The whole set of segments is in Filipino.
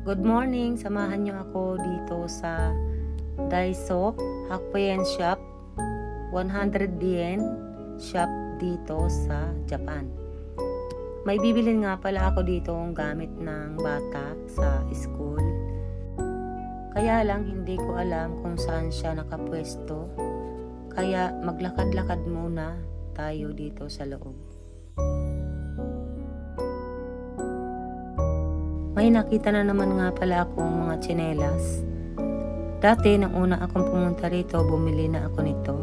Good morning! Samahan niyo ako dito sa Daiso Hakuen Shop 100 yen shop dito sa Japan. May bibilin nga pala ako dito ng gamit ng bata sa school. Kaya lang hindi ko alam kung saan siya nakapwesto. Kaya maglakad-lakad muna tayo dito sa loob. May nakita na naman nga pala akong mga tsinelas. Dati, nang una akong pumunta rito, bumili na ako nito.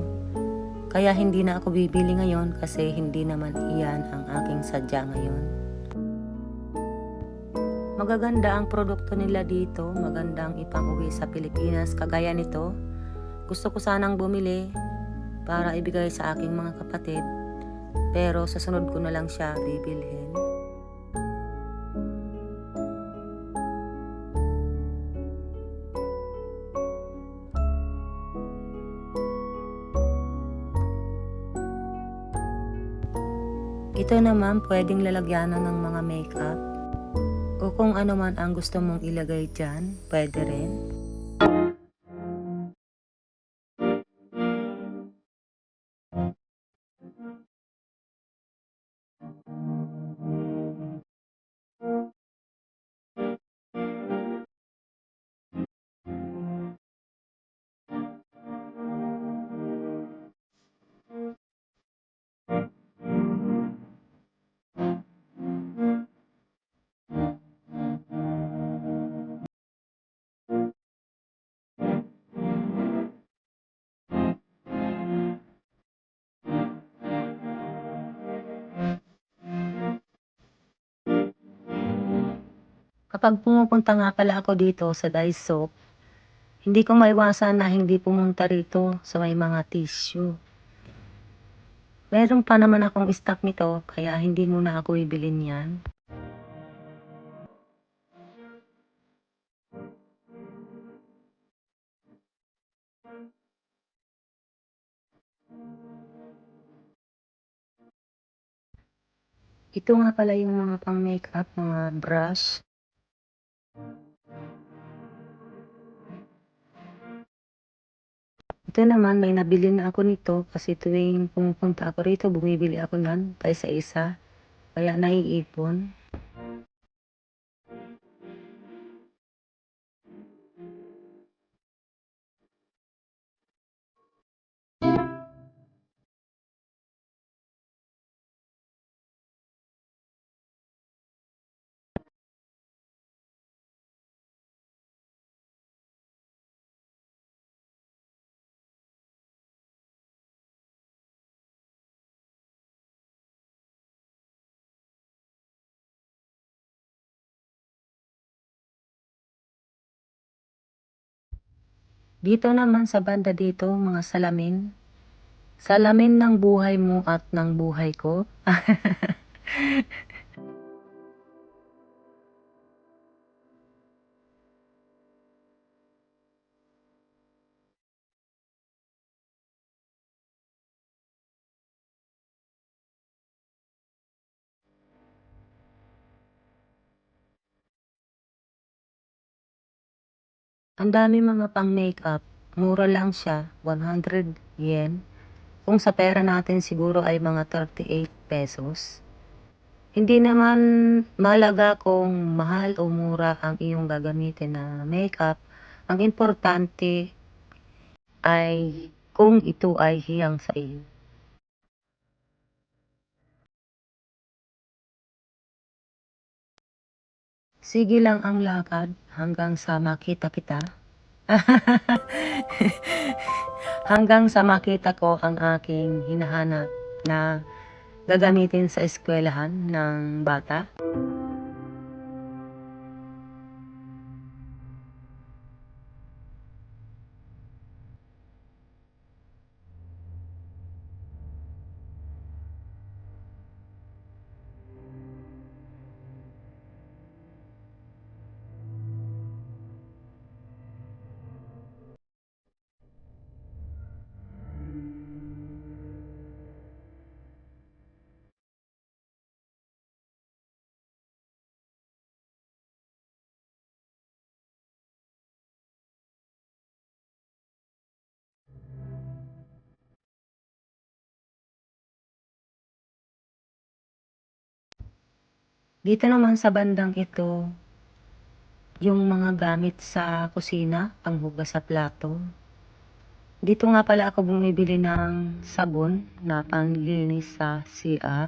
Kaya hindi na ako bibili ngayon kasi hindi naman iyan ang aking sadya ngayon. Magaganda ang produkto nila dito, magandang ipang-uwi sa Pilipinas kagaya nito. Gusto ko sanang bumili para ibigay sa aking mga kapatid, pero sa sunod ko na lang siya bibilhin. Ito naman pwedeng lalagyanan ng mga makeup o kung ano man ang gusto mong ilagay dyan, pwede rin. Kapag pumupunta nga pala ako dito sa Daiso, hindi ko maiwasan na hindi pumunta rito sa may mga tissue. Meron pa naman akong stock nito, kaya hindi muna ako ibilin yan. Ito nga pala yung mga pang makeup, mga brush. Ito naman, may nabili na ako nito kasi tuwing pumupunta ako rito, bumibili ako nan pa isa-isa. Kaya naiipon. Dito naman sa banda dito, mga salamin. Salamin ng buhay mo at ng buhay ko. Ang dami mga pang makeup. Mura lang siya, 100 yen. Kung sa pera natin siguro ay mga 38 pesos. Hindi naman malaga kung mahal o mura ang iyong gagamitin na makeup. Ang importante ay kung ito ay hiyang sa iyo. Sige lang ang lakad hanggang sa makita kita. hanggang sa makita ko ang aking hinahanap na gagamitin sa eskwelahan ng bata. Dito naman sa bandang ito, yung mga gamit sa kusina, panghugas sa plato. Dito nga pala ako bumibili ng sabon na panglinis sa CR.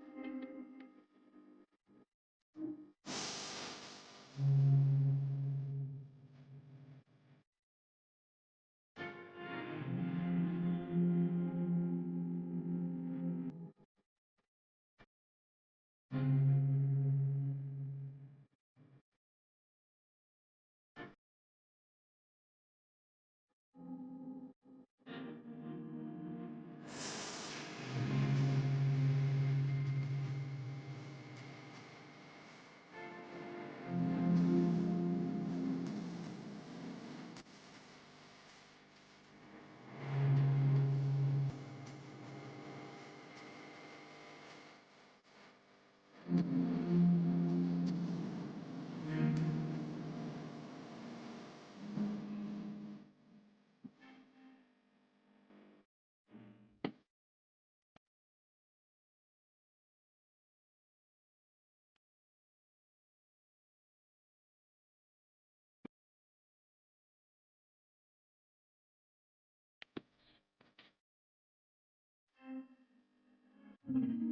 Mm-hmm.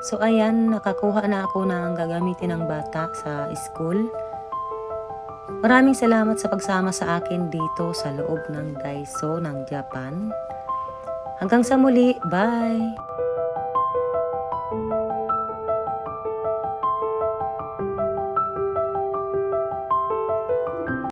So ayan, nakakuha na ako ng gagamitin ng bata sa school. Maraming salamat sa pagsama sa akin dito sa loob ng Daiso ng Japan. Hanggang sa muli, bye!